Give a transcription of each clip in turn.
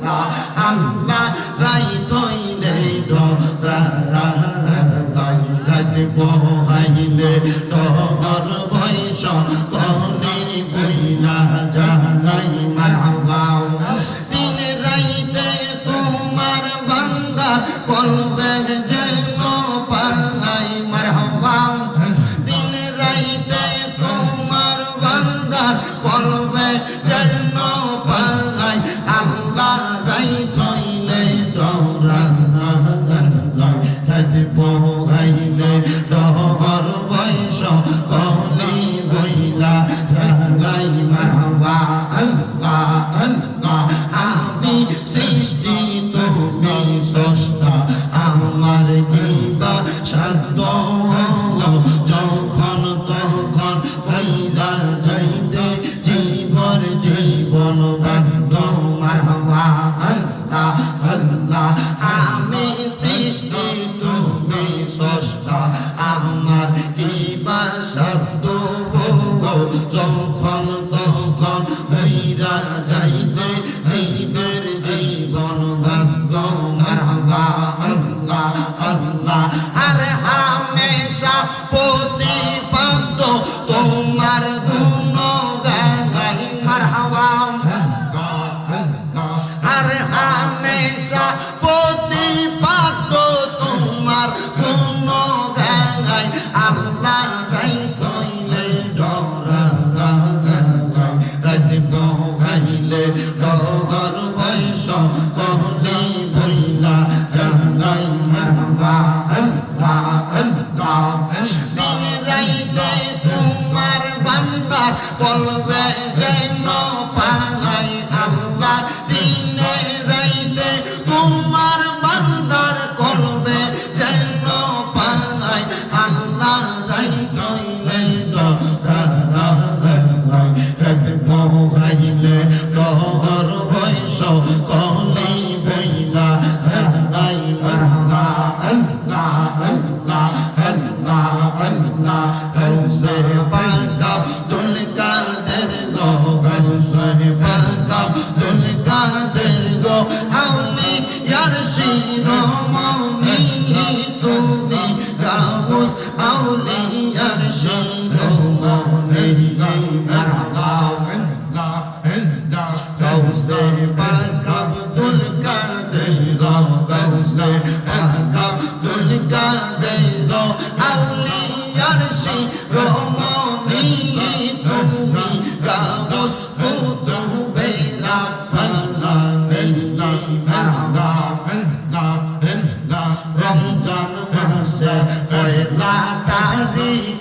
আল্লাহ আল্লাহ যখন তখন হইলা যাইতে জীবন জীবন বাদ্য মারহাবা আল্লাহ আল্লাহ, আমি সৃষ্টি, তুমি সস্তা আমার কিবা সাধ্য যখন যেন পাগাই আল্লাহ দিনে রাইতে তোমার বান্দার কলবে যেন পাগাই আল্লাহ রাই কইলে গাইলে ডহর বয়স কলি বইলা মারহাবা আল্লাহ আল্লাহ আল্লাহ আল্লাহ গৌসে পাকা দুল কাদের গৌসে পাকা দুল কাদের আউলি ইয়ার শিরোমণি তুমি গাউস কুতুবে রাব্বানা মারহাবা রমজান মাসে পয়লা তারিখে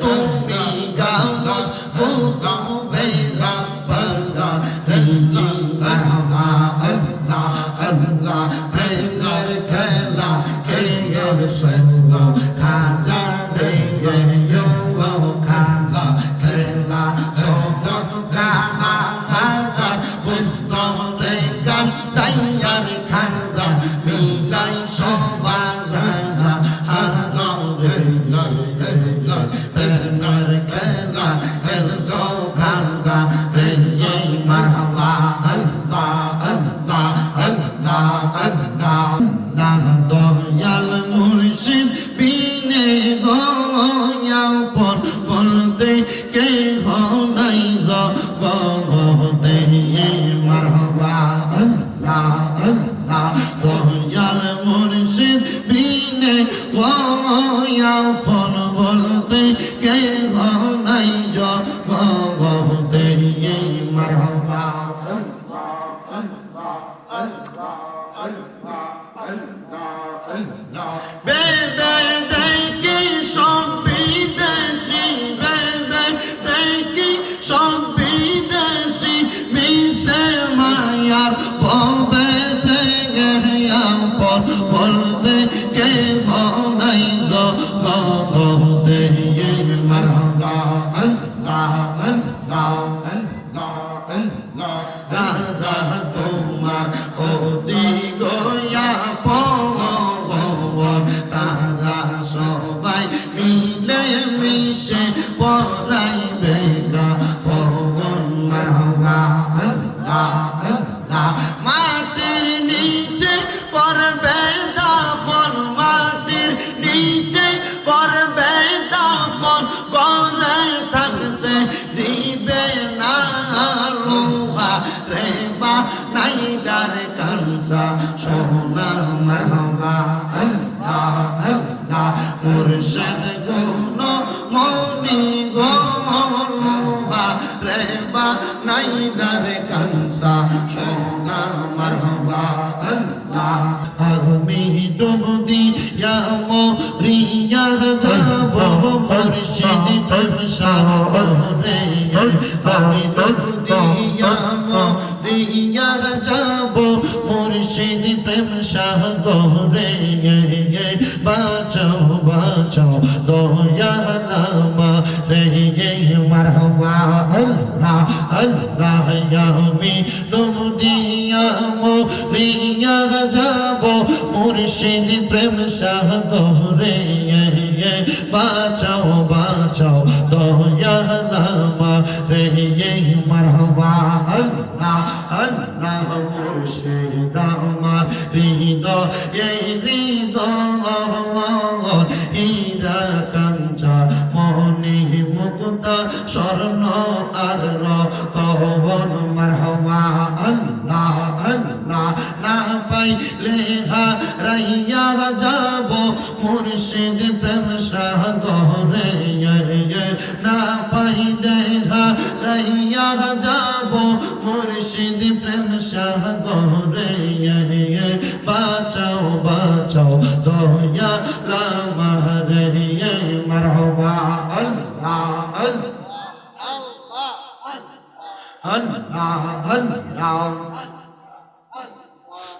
তুমি গাউস কুতুবে রাব্বানা হিন্দি মারহাবা আল্লাহ আল্লাহ প্রেমের খেলা খেয়ের সঙ্গ খাজা রে ইয়ো খাজা খেলা সফত কাহা খাজা পুস্তরে গান তাইয়ার বলতে কে নাই জগতে মারহাবা আল্লাহ আল্লাহ, দয়াল মুর্শিদ বিনে গয়াও পর বলতে কে নাই জগতে মারহাবা বেবে তোমার হতে সোনা মারহাবা আল্লাহ আল্লাহ মুর্শিদ গুণ মনি গো যাব মুর্শিদ প্রেম সাগরে বাঁচাও বাঁচাও দয়ালামা রে মারহাবা, আল্লাহ আল্লাহ, আমি ডুব দিয়া মরিয়া যাব, মুর্শিদ প্রেম সাগরে বাঁচাও বাঁচাও। আল্লাহ মুর্শিদ আমার হৃদয় হৃদয় হীরা কাঞ্চা মনি মুক্তা, স্বর্ণ আর রতন মারহাবা, আল্লাহ আল্লাহ, না পাইলে হারাইয়া যাব, মুর্শিদ প্রেম সাগরে, না পাইলে হারাইয়া যাব।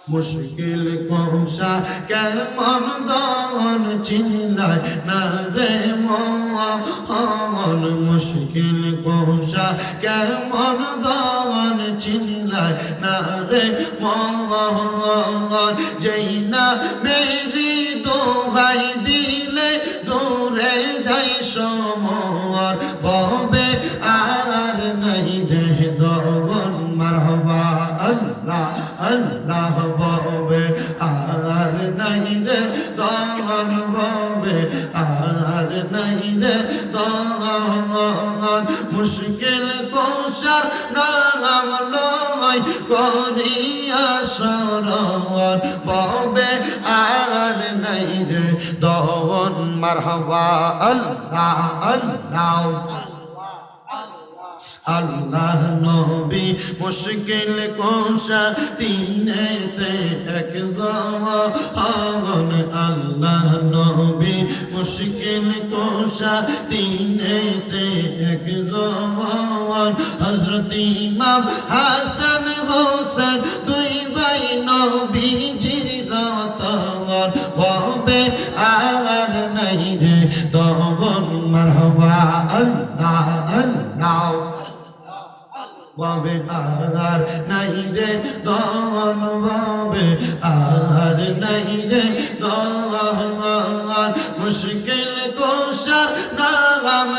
মুশকিল কৌশা কেমন দন চিনলাই না রে মন মুশকিল কৌশা কেমন দন চিনলাই না রে মন যেই না মেরি দোহাই দিলে দূরে যাই সমর ববে করিয়া সরণ ববে আর নাই রে দবন মারহবা, আল্লাহ আল্লাহ আল্লাহ নবী মুশকিল কোশা তিনেতে এক জওয়ান আল্লাহ, নবী মুশকিল কোশা তিনেতে এক জওয়ান হযরত ইমাম হাসান হোসেন, দুই ভাই নবীজির রতন ববে আর নাই রে দবন মারহাবা, আল্লাহ আল্লাহ। ববে আর নাই রে দন ববে আর নাই রে দন মুশকিল কোশার নাম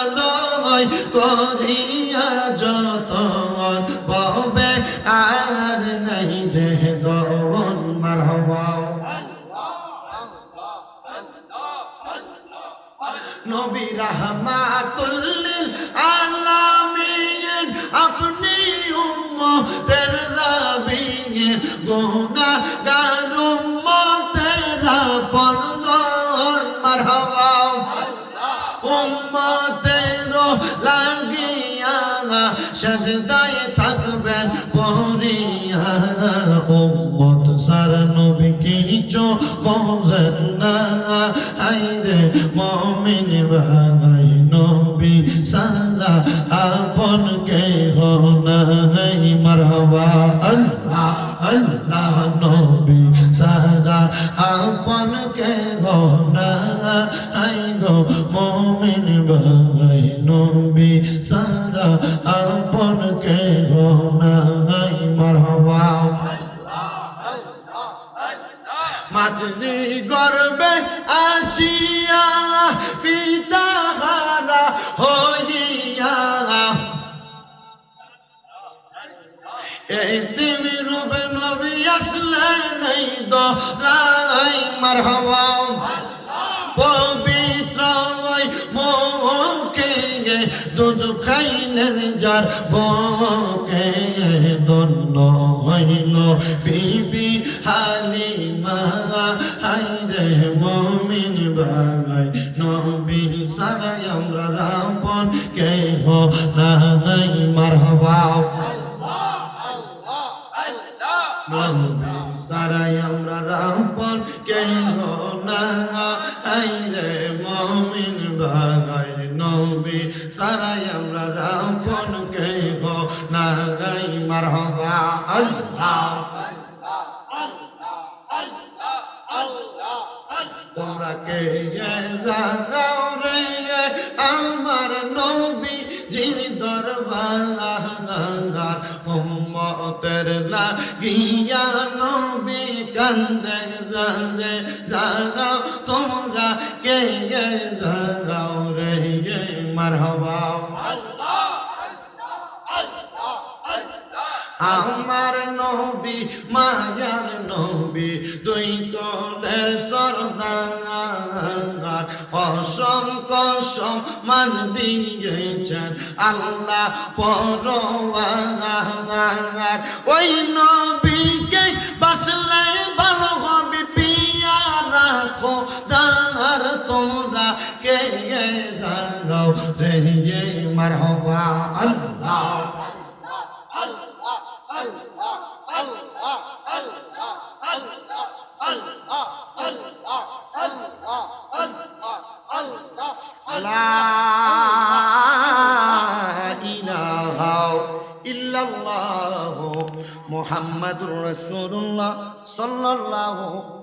লয় করিয়া যতন ববে আর নাই রে দন মারহাবা। নবী রহমাতুল্লিল আলামিন, আপনি উম্মতের দাবিয়ে গুনাহগার আইরে মমিন ভাই, নবী সালা আপন কে নাই। মারবা আল্লাহ আল্লাহ, নবী সারা আপন কে নাই গো মমিন ভাই। রাই মারহাবা পবিত্র ওই মুখে দুধ খাইলেন যার বকে দন্ন হইল। বিবি হালিমা হাইরে মমিন বাগাই নবী সারাই আমরা রাপন কে হো নাই মারহাবা নবী সারাই আমরা রাপন কে হো না আইরে মমিন বাগাই নবী, সারাই আমরা রাপন কে হো না গাই মারহাবা। আল্লাহ তোমরা কে জাগাও রে? আমার নবী জির দরবার উম্মতের নবী কান্দে জারে জাগাও, তোমরা কে জাগাও রে মারহাবা। আমার নবী, মায়ার নবী, দুই কোলের সরদার। অসংখ্য মান দিয়েছেন আল্লাহ পরওয়ার ওই নবীকে মারহাবা আল্লাহ। মুহাম্মাদুর রাসূলুল্লাহ সাল্লাল্লাহু